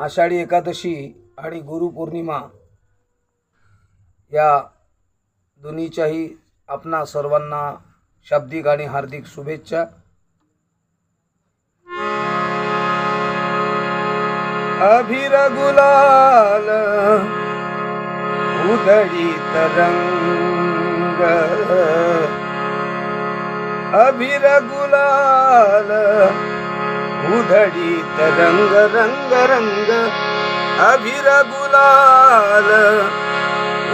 आषाढी एकादशी आणि गुरुपौर्णिमा या दोन्हीच्याही आपणा सर्वांना शाब्दिक आणि हार्दिक शुभेच्छा. अभिरगुलाल उदळी तरंग अभिरगुलाल उधडीत रंग रंग रंग अभिरगुलाल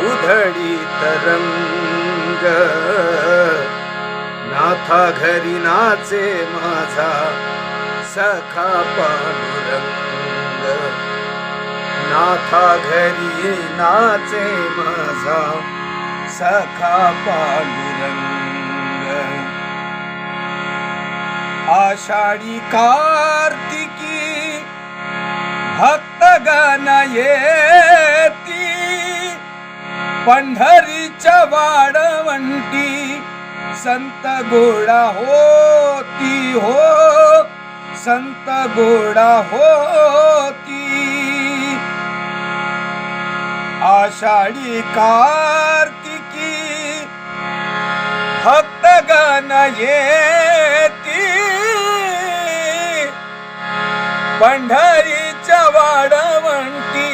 उधडीत रंग. नाथा घरी नाचे माझा सखा पांडुरंग. नाथा घरी नाचे माझा सखा पांडुरंग. आषाढी कार्तिकी भक्तगण येती पंढरीच्या वाडवंटी संत गोडा होती हो संत गोडा होती. आषाढी कार्तिकी भक्तगण येती पंढरीच्या वाडवंटी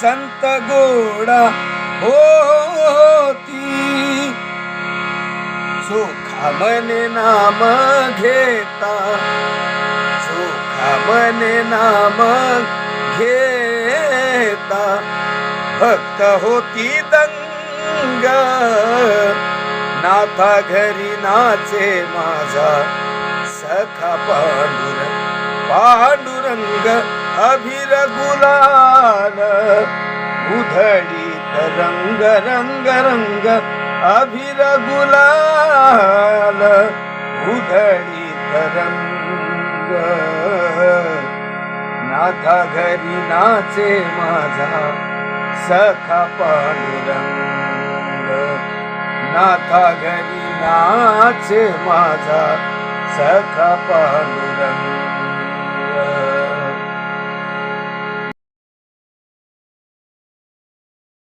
संत गोडा होती. सुखा मने नाम घेता सुखा मने नाम घेता. भक्त होती दंग नाथा घरी नाचे माझा सखा पांडुरंग. पांडुरंग अभिरगुलाल उधळीत रंग रंग रंग अभिरगुलाल उधळीत रंग. नाथा घरी नाचे माझा सखा पांडुरंग. नाथा घरी नाचे माझा सखा पांडुरंग.